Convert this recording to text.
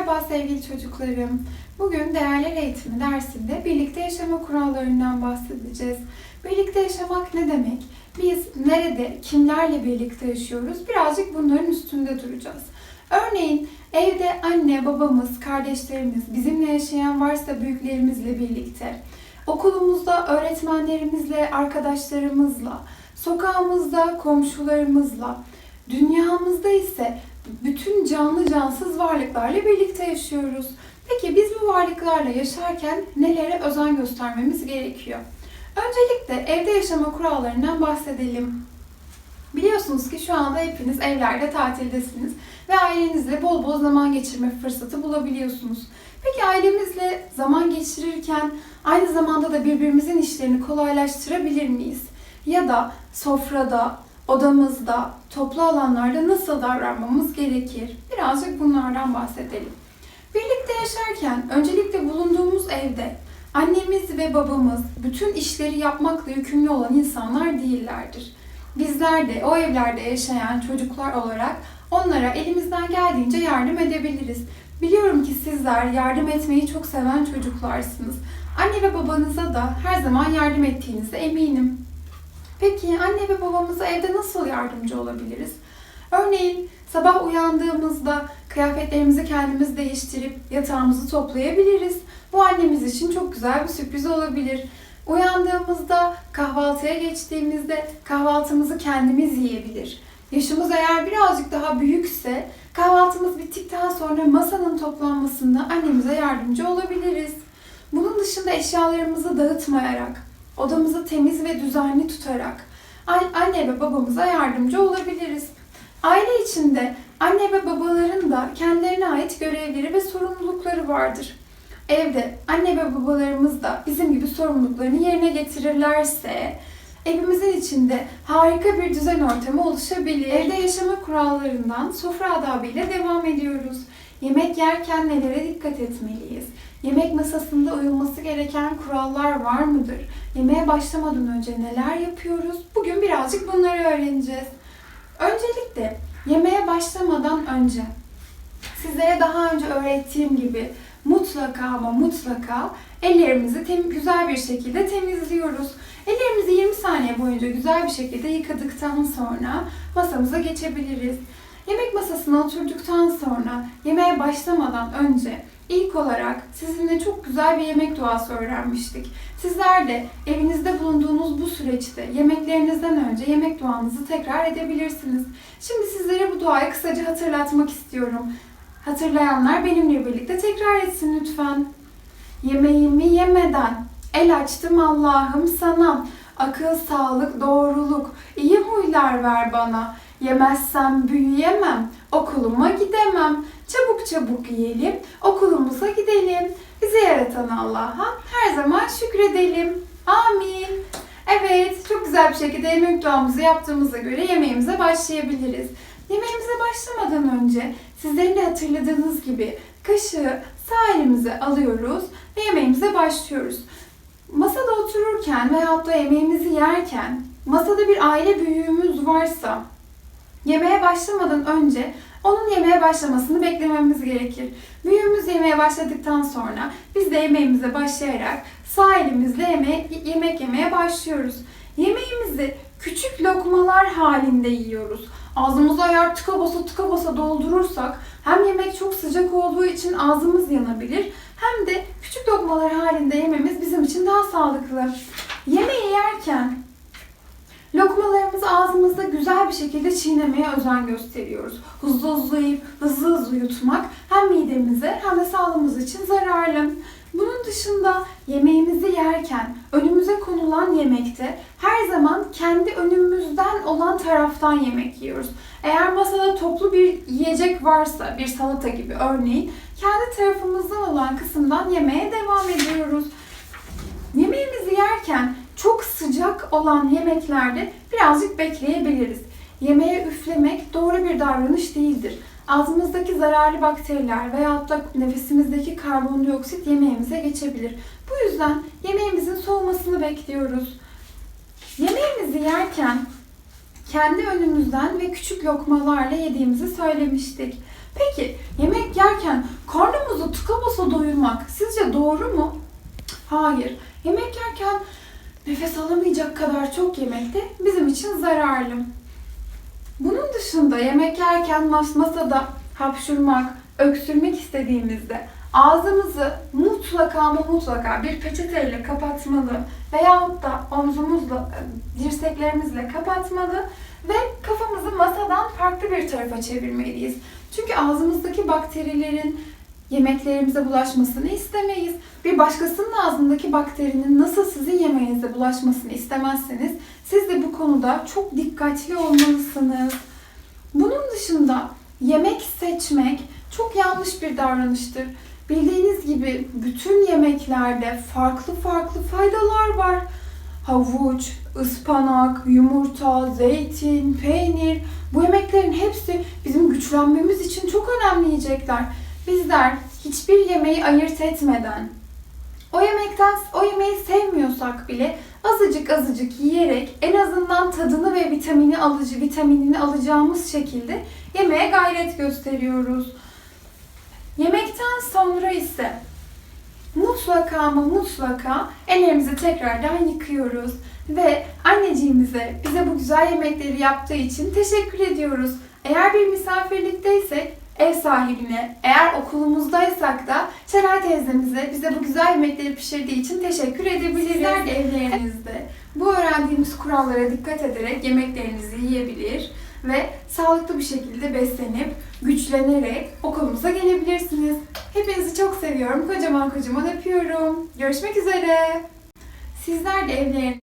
Merhaba sevgili çocuklarım. Bugün değerler eğitimi dersinde birlikte yaşama kurallarından bahsedeceğiz. Birlikte yaşamak ne demek? Biz nerede, kimlerle birlikte yaşıyoruz? Birazcık bunların üstünde duracağız. Örneğin evde anne, babamız, kardeşlerimiz, bizimle yaşayan varsa büyüklerimizle birlikte, okulumuzda öğretmenlerimizle, arkadaşlarımızla, sokağımızda komşularımızla, dünyamızda ise bütün canlı cansız varlıklarla birlikte yaşıyoruz. Peki biz bu varlıklarla yaşarken nelere özen göstermemiz gerekiyor? Öncelikle evde yaşama kurallarından bahsedelim. Biliyorsunuz ki şu anda hepiniz evlerde tatildesiniz ve ailenizle bol bol zaman geçirme fırsatı bulabiliyorsunuz. Peki ailemizle zaman geçirirken aynı zamanda da birbirimizin işlerini kolaylaştırabilir miyiz? Ya da sofrada, odamızda, toplu alanlarda nasıl davranmamız gerekir? Birazcık bunlardan bahsedelim. Birlikte yaşarken öncelikle bulunduğumuz evde annemiz ve babamız bütün işleri yapmakla yükümlü olan insanlar değillerdir. Bizler de o evlerde yaşayan çocuklar olarak onlara elimizden geldiğince yardım edebiliriz. Biliyorum ki sizler yardım etmeyi çok seven çocuklarsınız. Anne ve babanıza da her zaman yardım ettiğinize eminim. Peki anne ve babamıza evde nasıl yardımcı olabiliriz? Örneğin sabah uyandığımızda kıyafetlerimizi kendimiz değiştirip yatağımızı toplayabiliriz. Bu annemiz için çok güzel bir sürpriz olabilir. Uyandığımızda kahvaltıya geçtiğimizde kahvaltımızı kendimiz yiyebilir. Yaşımız eğer birazcık daha büyükse kahvaltımız bittikten sonra masanın toplanmasında annemize yardımcı olabiliriz. Bunun dışında eşyalarımızı dağıtmayarak, odamızı temiz ve düzenli tutarak anne ve babamıza yardımcı olabiliriz. Aile içinde anne ve babaların da kendilerine ait görevleri ve sorumlulukları vardır. Evde anne ve babalarımız da bizim gibi sorumluluklarını yerine getirirlerse evimizin içinde harika bir düzen ortamı oluşabilir. Evde yaşama kurallarından sofra adabıyla devam ediyoruz. Yemek yerken nelere dikkat etmeliyiz? Yemek masasında uyulması gereken kurallar var mıdır? Yemeğe başlamadan önce neler yapıyoruz? Bugün birazcık bunları öğreneceğiz. Öncelikle yemeğe başlamadan önce sizlere daha önce öğrettiğim gibi mutlaka ama mutlaka ellerimizi tem- güzel bir şekilde temizliyoruz. Ellerimizi 20 saniye boyunca güzel bir şekilde yıkadıktan sonra masamıza geçebiliriz. Yemek masasına oturduktan sonra yemeğe başlamadan önce ilk olarak sizinle çok güzel bir yemek duası öğrenmiştik. Sizler de evinizde bulunduğunuz bu süreçte yemeklerinizden önce yemek duanızı tekrar edebilirsiniz. Şimdi sizlere bu duayı kısaca hatırlatmak istiyorum. Hatırlayanlar benimle birlikte tekrar etsin lütfen. Yemeğimi yemeden el açtım Allah'ım sana. Akıl, sağlık, doğruluk, iyi huylar ver bana. Yemezsem büyüyemem, okuluma gidemem. Çabuk yiyelim, okulumuza gidelim. Bizi yaratan Allah'a her zaman şükredelim. Amin. Evet, çok güzel bir şekilde yemek duamızı yaptığımıza göre yemeğimize başlayabiliriz. Yemeğimize başlamadan önce sizlerin de hatırladığınız gibi kaşığı sağ elimize alıyoruz ve yemeğimize başlıyoruz. Masada otururken veyahut da yemeğimizi yerken masada bir aile büyüğümüz varsa yemeğe başlamadan önce onun yemeğe başlamasını beklememiz gerekir. Büyüğümüz yemeğe başladıktan sonra biz de yemeğimize başlayarak sağ elimizle yeme yemek yemeye başlıyoruz. Yemeğimizi küçük lokmalar halinde yiyoruz. Ağzımıza eğer tıka basa tıka basa doldurursak hem yemek çok sıcak olduğu için ağzımız yanabilir hem de küçük lokmalar halinde yememiz bizim için daha sağlıklı. Yemeği yerken lokmalarımızı ağzımızda güzel bir şekilde çiğnemeye özen gösteriyoruz. Hızlı hızlı yiyip hızlı hızlı yutmak hem midemize hem de sağlığımız için zararlı. Bunun dışında yemeğimizi yerken önümüze konulan yemekte her zaman kendi önümüzden olan taraftan yemek yiyoruz. Eğer masada toplu bir yiyecek varsa, bir salata gibi örneğin, kendi tarafımızdan olan kısımdan yemeye devam ediyoruz. Yemeğimizi yerken çok sıcak olan yemeklerde birazcık bekleyebiliriz. Yemeğe üflemek doğru bir davranış değildir. Ağzımızdaki zararlı bakteriler veyahut da nefesimizdeki karbondioksit yemeğimize geçebilir. Bu yüzden yemeğimizin soğumasını bekliyoruz. Yemeğimizi yerken kendi önümüzden ve küçük lokmalarla yediğimizi söylemiştik. Peki yemek yerken karnımızı tıka basa doyurmak sizce doğru mu? Hayır. Yemek yerken nefes alamayacak kadar çok yemek de bizim için zararlı. Bunun dışında yemek yerken mas masada hapşurmak, öksürmek istediğimizde ağzımızı mutlaka ama mutlaka bir peçeteyle kapatmalı veyahut da omzumuzla, dirseklerimizle kapatmalı ve kafamızı masadan farklı bir tarafa çevirmeliyiz. Çünkü ağzımızdaki bakterilerin yemeklerimize bulaşmasını istemeyiz. Bir başkasının ağzındaki bakterinin nasıl sizin yemeğinize bulaşmasını istemezseniz siz de bu konuda çok dikkatli olmalısınız. Bunun dışında yemek seçmek çok yanlış bir davranıştır. Bildiğiniz gibi bütün yemeklerde farklı farklı faydalar var. Havuç, ıspanak, yumurta, zeytin, peynir bu yemeklerin hepsi bizim güçlenmemiz için çok önemli yiyecekler. Bizler hiçbir yemeği ayırt etmeden o yemekten o yemeği sevmiyorsak bile azıcık azıcık yiyerek en azından tadını ve vitamini alıcı vitaminini alacağımız şekilde yemeğe gayret gösteriyoruz. Yemekten sonra ise mutlaka ama mutlaka ellerimizi tekrardan yıkıyoruz ve anneciğimize bize bu güzel yemekleri yaptığı için teşekkür ediyoruz. Eğer bir misafirlikteysek ev sahibine, eğer okulumuzdaysak da Şeray teyzemize bize bu güzel yemekleri pişirdiği için teşekkür edebiliriz. Sizler de evlerinizde bu öğrendiğimiz kurallara dikkat ederek yemeklerinizi yiyebilir ve sağlıklı bir şekilde beslenip güçlenerek okulumuza gelebilirsiniz. Hepinizi çok seviyorum. Kocaman kocaman öpüyorum. Görüşmek üzere. Sizler de evleriniz